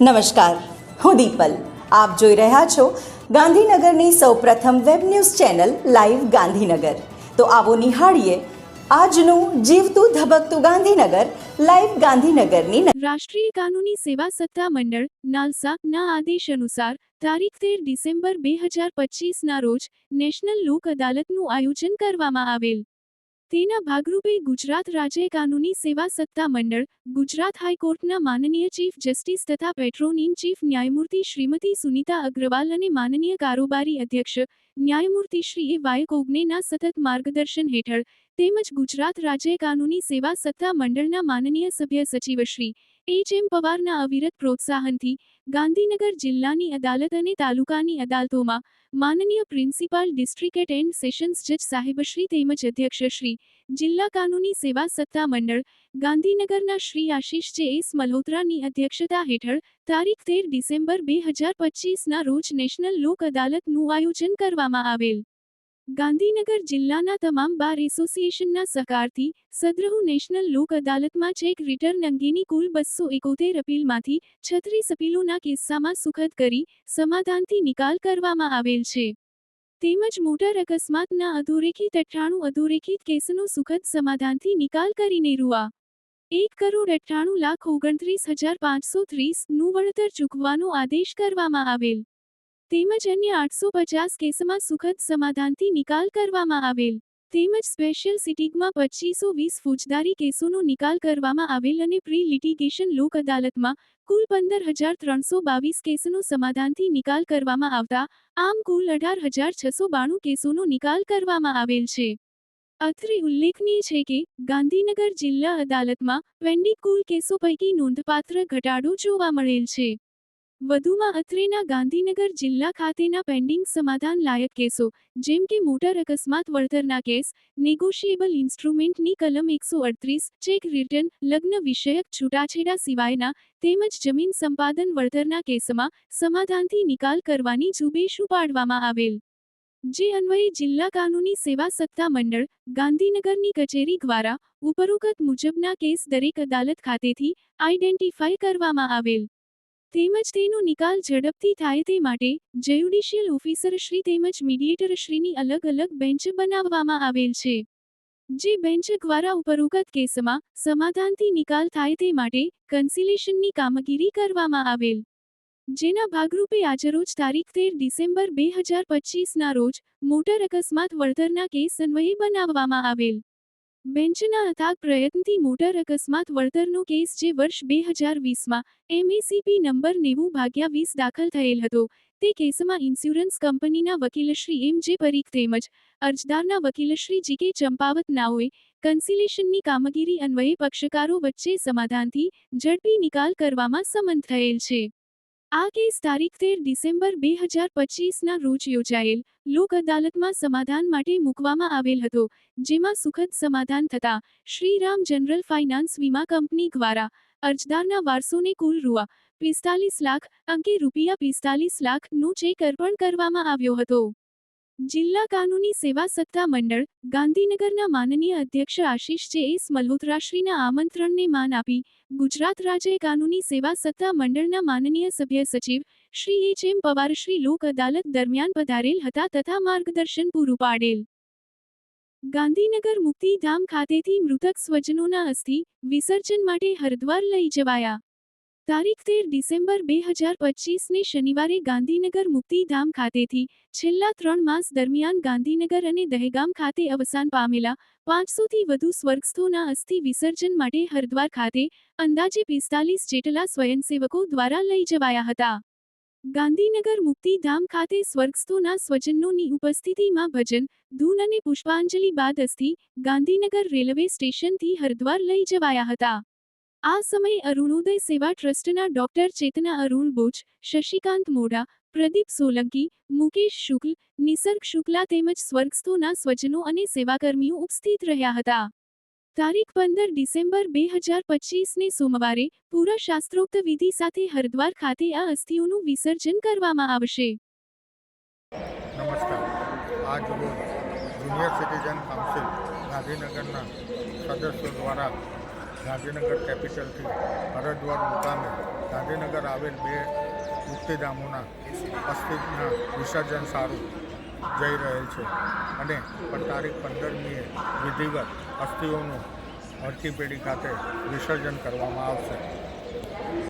નમસ્કાર. હું દીપલ. આપ જોઈ રહ્યા છો ગાંધીનગરની સૌપ્રથમ web news channel live Gandhinagar. તો આવો નિહાળીએ આજનું જીવતું ધબકતું ગાંધીનગર, લાઈવ ગાંધીનગરની રાષ્ટ્રીય કાનૂની સેવા સત્તા મંડળ, નાલસા, ના આદેશ અનુસાર, તારીખ તેર ડિસેમ્બર બે હજાર પચીસના રોજ નેશનલ લોક અદાલતનું આયોજન કરવામાં આવેલ. તેના ભાગરૂપે ગુજરાત રાજ્ય કાનૂની સેવા સત્તા મંડળ, ગુજરાત હાઈકોર્ટના માનનીય ચીફ જસ્ટિસ તથા પેટ્રોન ચીફ ન્યાયમૂર્તિ શ્રીમતી સુનીતા અગ્રવાલ અને માનનીય કારોબારી અધ્યક્ષ ન્યાયમૂર્તિ શ્રી એ વાયકોગ્નેના સતત માર્ગદર્શન હેઠળ તેમજ ગુજરાત રાજ્ય કાનૂની સેવા સત્તા મંડળના માનનીય સભ્ય સચિવ શ્રી એચ એમ પવારના અવિરત પ્રોત્સાહનથી ગાંધીનગર જિલ્લાની અદાલત અને તાલુકાની અદાલતોમાં માનનીય પ્રિન્સિપાલ ડિસ્ટ્રિક્ટ એન્ડ સેશન્સ જજ સાહેબશ્રી તેમજ અધ્યક્ષશ્રી, જિલ્લા કાનૂની સેવા સત્તા મંડળ, ગાંધીનગરના શ્રી આશીષ જે એસ મલ્હોત્રાની અધ્યક્ષતા હેઠળ તારીખ તેર ડિસેમ્બર બે હજાર પચીસના રોજ નેશનલ લોક અદાલતનું આયોજન કરવામાં આવેલ. ગાંધીનગર જિલ્લાના તમામ બાર એસોસિએશનના સહકારથી સદ્રહુ નેશનલ લોક અદાલતમાં ચેક રિટર્ન અંગેની કુલ બસો એકોતેર અપીલમાંથી છત્રીસ અપીલોના કિસ્સામાં સુખદ કરી સમાધાનથી નિકાલ કરવામાં આવેલ છે. તેમજ મોટર અકસ્માતના અધોરેખિત અઠ્ઠાણું અધોરેખિત કેસનો સુખદ સમાધાનથી નિકાલ કરીને રૂઆ. એક કરોડ અઠ્ઠાણું લાખ ઓગણત્રીસ હજાર પાંચસો ત્રીસનું વળતર ચૂકવવાનો આદેશ કરવામાં આવેલ. તેમજ અન્ય આઠસો પચાસ કેસમાં સુખદ સમાધાનથી નિકાલ કરવામાં આવેલ. તેમજ સ્પેશિયલ સિટીગમાં પચીસો વીસ ફોજદારી કેસોનો નિકાલ કરવામાં આવેલ અને પ્રી લિટિગેશન લોક અદાલતમાં કુલ પંદર હજાર ત્રણસો બાવીસ કેસનો સમાધાનથી નિકાલ કરવામાં આવતા, આમ કુલ અઢાર હજાર છસો બાણું કેસોનો નિકાલ કરવામાં આવેલ છે. અત્રે ઉલ્લેખનીય છે કે, ગાંધીનગર જિલ્લા અદાલતમાં પેન્ડિંગ કુલ કેસો પૈકી નોંધપાત્ર ઘટાડો જોવા મળેલ છે. વધુમાં અત્રેના ગાંધીનગર જિલ્લા ખાતેના પેન્ડિંગ સમાધાન લાયક કેસો, જેમ કે મોટર અકસ્માત વળતરના કેસ નેગોશિયેબલ ઇન્સ્ટ્રુમેન્ટની કલમ એકસો અડત્રીસ ચેક રિટર્ન લગ્ન વિષયક છૂટાછેડા સિવાયના, તેમજ જમીન સંપાદન વળતરના કેસમાં સમાધાનથી નિકાલ કરવાની ઝુંબેશ ઉપાડવામાં આવેલ. જે અન્વયે જિલ્લા કાનૂની સેવા સત્તા મંડળ, ગાંધીનગરની કચેરી દ્વારા, ઉપરોક્ત મુજબના કેસ દરેક અદાલત ખાતેથી આઇડેન્ટિફાય કરવામાં આવેલ. તેમજ તેનો નિકાલ ઝડપથી થાય તે માટે જ્યુડિશિયલ ઓફિસર શ્રી તેમજ મીડિયેટર શ્રીની અલગ અલગ બેન્ચ બનાવવામાં આવેલ છે. જે બેન્ચ દ્વારા ઉપરોક્ત કેસમાં સમાધાનથી નિકાલ થાય તે માટે કન્સિલેશનની કામગીરી કરવામાં આવેલ. જેના ભાગરૂપે આજરોજ તારીખ તેર ડિસેમ્બર બે હજાર પચીસના રોજ મોટર અકસ્માત વળતરના કેસ અન્વયે બનાવવામાં આવેલ. બેન્ચના અથાગ પ્રયત્નથી મોટર અકસ્માત વળતરનો કેસ જે વર્ષ બે હજાર વીસમાં એમએસીપી નંબર નેવું ભાગ્યા વીસ દાખલ થયેલ હતો, તે કેસમાં ઇન્સ્યોરન્સ કંપનીના વકીલશ્રી એમ જે પરીખ તેમજ અરજદારના વકીલશ્રી જી કે ચંપાવત નાઓએ કન્સિલેશનની કામગીરી અન્વયે પક્ષકારો વચ્ચે સમાધાનથી ઝડપી નિકાલ કરવામાં સંમત થયેલ છે. આ કેસ તારીખ તેર ડિસેમ્બર બે હજાર પચીસના રોજ યોજાયેલ લોક અદાલતમાં સમાધાન માટે મૂકવામાં આવેલ હતો, જેમાં સુખદ સમાધાન થતાં શ્રીરામ જનરલ ફાઇનાન્સ વીમા કંપની દ્વારા અરજદારના વારસોને કુલ રૂઆ પિસ્તાલીસ લાખ અંકે રૂપિયા પિસ્તાલીસ લાખનો ચેક અર્પણ કરવામાં આવ્યો હતો. જિલ્લા કાનૂની સેવા સત્તા મંડળ ગાંધીનગરના માનનીય અધ્યક્ષ આશીષ જે એસ મલ્હોત્રાશ્રીના આમંત્રણને માન આપી ગુજરાત રાજ્ય કાનૂની સેવા સત્તા મંડળના માનનીય સભ્ય સચિવ શ્રી એચ એમ પવારશ્રી લોક અદાલત દરમિયાન પધારેલ હતા તથા માર્ગદર્શન પૂરું પાડેલ. ગાંધીનગર મુક્તિધામ ખાતેથી મૃતક સ્વજનોના અસ્થિ વિસર્જન માટે હરદ્વાર લઈ જવાયા. તારીખ તેર ડિસેમ્બર બે હજાર પચીસને શનિવારે ગાંધીનગર મુક્તિધામ ખાતેથી છેલ્લા ત્રણ માસ દરમિયાન ગાંધીનગર અને દહેગામ ખાતે અવસાન પામેલા પાંચસોથી વધુ સ્વર્ગસ્થોના અસ્થિ વિસર્જન માટે હરદ્વાર ખાતે અંદાજે પિસ્તાલીસ જેટલા સ્વયંસેવકો દ્વારા લઈ જવાયા હતા. ગાંધીનગર મુક્તિધામ ખાતે સ્વર્ગસ્થોના સ્વજનોની ઉપસ્થિતિમાં ભજન, ધૂન અને પુષ્પાંજલિ બાદ અસ્થિ ગાંધીનગર રેલવે સ્ટેશનથી હરદ્વાર લઈ જવાયા હતા. આ સમયે અરુણોદય સેવા ટ્રસ્ટના ડોક્ટર ચેતના અરુણ બોચ શશિકાંત મોડા, પ્રદીપ સોલંકી, મુકેશ શુક્લ, નિસર્ગ શુક્લા તેમજ સ્વર્ગસ્થોના સ્વજનો અને સેવાકર્મીઓ ઉપસ્થિત રહ્યા હતા. તારીખ પંદર ડિસેમ્બર બે હજાર પચીસને સોમવારે પૂરા શાસ્ત્રોક્ત વિધિ સાથે હરિદ્વાર ખાતે આ અસ્થિઓનું વિસર્જન કરવામાં આવશે. નમસ્કાર. આજ સિટીઝન કાઉન્સિલ ગાંધીનગરના સદસ્યો દ્વારા ગાંધીનગર કેપિટલથી હરદ્વાર મુકામે ગાંધીનગર આવેલ બે મુક્તિધામોના અસ્થિના વિસર્જન સારું જઈ રહેલ છે. અને તારીખ પંદરમીએ વિધિવત અસ્થિઓનું હરકી પેઢી ખાતે વિસર્જન કરવામાં આવશે.